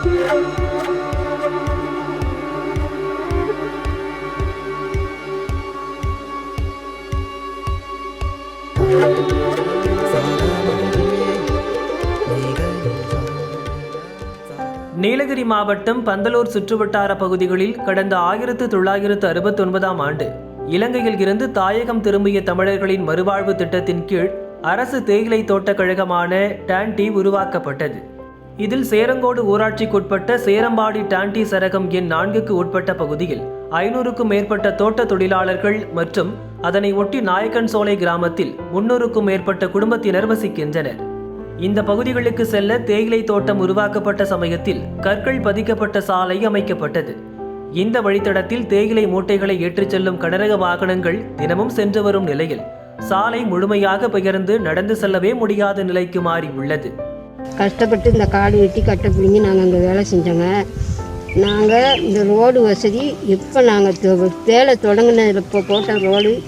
நீலகிரி மாவட்டம் பந்தலூர் சுற்றுவட்டார பகுதிகளில் கடந்த ஆயிரத்து தொள்ளாயிரத்து அறுபத்தொன்பதாம் ஆண்டு இலங்கையில் இருந்து தாயகம் திரும்பிய தமிழர்களின் மறுவாழ்வு திட்டத்தின் கீழ் அரசு தேயிலை தோட்டக் கழகமான டான்டி உருவாக்கப்பட்டது. இதில் சேரங்கோடு ஊராட்சிக்குட்பட்ட சேரம்பாடி டாண்டி சரகம் எண் நான்குக்கு உட்பட்ட பகுதியில் ஐநூறுக்கும் மேற்பட்ட தோட்ட தொழிலாளர்கள் மற்றும் அதனை ஒட்டி நாயக்கன் சோலை கிராமத்தில் முன்னூறுக்கும் மேற்பட்ட குடும்பத்தினர் வசிக்கின்றனர். இந்த பகுதிகளுக்கு செல்ல தேயிலை தோட்டம் உருவாக்கப்பட்ட சமயத்தில் கற்கள் பதிக்கப்பட்ட சாலை அமைக்கப்பட்டது. இந்த வழித்தடத்தில் தேயிலை மூட்டைகளை ஏற்றிச் செல்லும் கனரக வாகனங்கள் தினமும் சென்று வரும் நிலையில் சாலை முழுமையாக பெயர்ந்து நடந்து செல்லவே முடியாத நிலைக்கு மாறி உள்ளது. கஷ்டப்பட்டு இந்த காடு வெட்டி கட்டை பிடிங்கி நாங்கள் அங்கே வேலை செஞ்சோங்க. நாங்கள் இந்த ரோடு வசதி இப்போ நாங்கள் வேலை தொடங்கினதில் இப்போ போட்ட ரோடு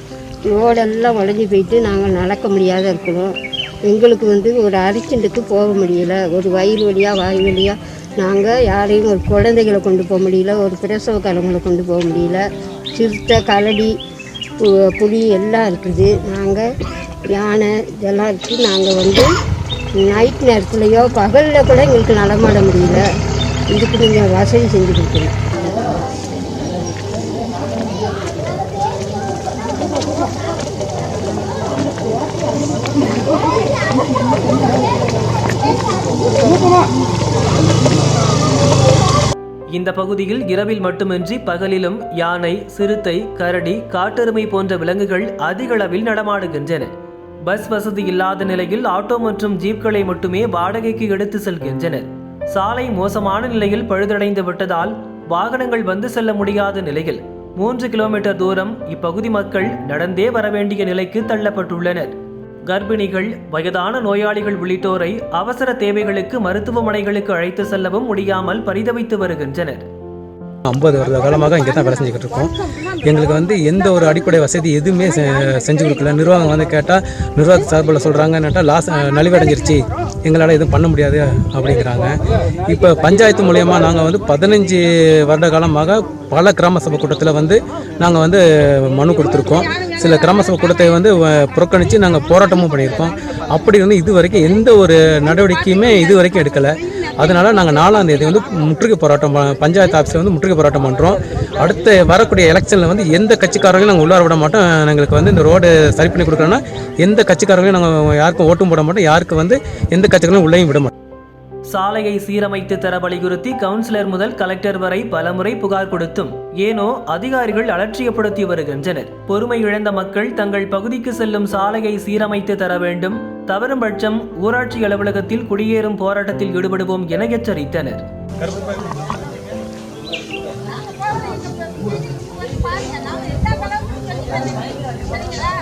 ரோடெல்லாம் உடஞ்சி போயிட்டு நாங்கள் நடக்க முடியாத இருக்கிறோம் எங்களுக்கு வந்து ஒரு அரிச்சண்டுக்கு போக முடியல. ஒரு வயிறு வழியாக வாய் வழியாக நாங்கள் யாரையும் ஒரு குழந்தைகளை கொண்டு போக முடியல. ஒரு பிரசவக்காரங்களை கொண்டு போக முடியல. சிறுத்தை கரடி பு- புலி எல்லாம் இருக்குது. நாங்கள் யானை இதெல்லாம் இருக்குது நாங்கள் வந்து நைட் நேரத்துலையோ பகலில் கூட எங்களுக்கு நடமாட முடியல. இதுக்கு நீங்கள் வசதி செஞ்சு கொடுக்கணும். இந்த பகுதியில் இரவில் மட்டுமின்றி பகலிலும் யானை சிறுத்தை கரடி காட்டெருமை போன்ற விலங்குகள் அதிக அளவில் நடமாடுகின்றன. பஸ் வசதி இல்லாத நிலையில் ஆட்டோ மற்றும் ஜீப்களை மட்டுமே வாடகைக்கு எடுத்து செல்கின்றனர். சாலை மோசமான நிலையில் பழுதடைந்து விட்டதால் வாகனங்கள் வந்து செல்ல முடியாத நிலையில் மூன்று கிலோமீட்டர் தூரம் இப்பகுதி மக்கள் நடந்தே வர வேண்டிய நிலைக்கு தள்ளப்பட்டுள்ளனர். கர்ப்பிணிகள் வயதான நோயாளிகள் உள்ளிட்டோரை அவசர தேவைகளுக்கு மருத்துவமனைகளுக்கு அழைத்து செல்லவும் முடியாமல் பரிதவித்து வருகின்றனர். ஐம்பது வருட காலமாக இங்கே தான் வேலை செஞ்சுக்கிட்டு இருக்கோம். எங்களுக்கு வந்து எந்த ஒரு அடிப்படை வசதி எதுவுமே செ- செஞ்சு கொடுக்கல. நிர்வாகம் வந்து கேட்டால் நிர்வாக சார்பில் சொல்கிறாங்கன்னு லாஸ் நலிவடைஞ்சிருச்சு. எங்களால் எதுவும் பண்ண முடியாது அப்படிங்கிறாங்க. இப்போ பஞ்சாயத்து மூலயமா நாங்கள் வந்து பதினஞ்சு வருட காலமாக பல கிராம சபை கூட்டத்தில் வந்து நாங்கள் வந்து மனு கொடுத்துருக்கோம். சில கிராம சபை கூட்டத்தை வந்து புறக்கணித்து நாங்கள் போராட்டமும் பண்ணியிருக்கோம். அப்படி வந்து இது வரைக்கும் எந்த ஒரு நடவடிக்கையுமே இது வரைக்கும் எடுக்கலை. அதனால நாங்கள் நாலாம் தேதி வந்து முற்றுகை போராட்டம் பஞ்சாயத்து ஆஃபீஸில் வந்து முற்றுகை போராட்டம் பண்ணுறோம் அடுத்த வரக்கூடிய எலெக்ஷனில் வந்து எந்த கட்சிக்காரங்களையும் நாங்கள் உள்ளார விட மாட்டோம். எங்களுக்கு வந்து இந்த ரோடு சரி பண்ணி கொடுக்குறோன்னா எந்த கட்சிக்காரங்களையும் நாங்கள் யாருக்கும் ஓட்டும் போட மாட்டோம். யாருக்கு வந்து எந்த கட்சிகளையும் உள்ளேயும் விட மாட்டோம். சாலையை சீரமைத்து தர வலியுறுத்தி கவுன்சிலர் முதல் கலெக்டர் வரை பலமுறை புகார் கொடுத்தும். ஏனோ அதிகாரிகள் அலட்சியப்படுத்தி வருகின்றனர். பொறுமை இழந்த மக்கள் தங்கள் பகுதிக்கு செல்லும் சாலையை சீரமைத்து தர வேண்டும். தவறும் பட்சம் ஊராட்சி அலுவலகத்தில் குடியேறும் போராட்டத்தில் ஈடுபடுவோம் என எச்சரித்தனர். சரிங்களா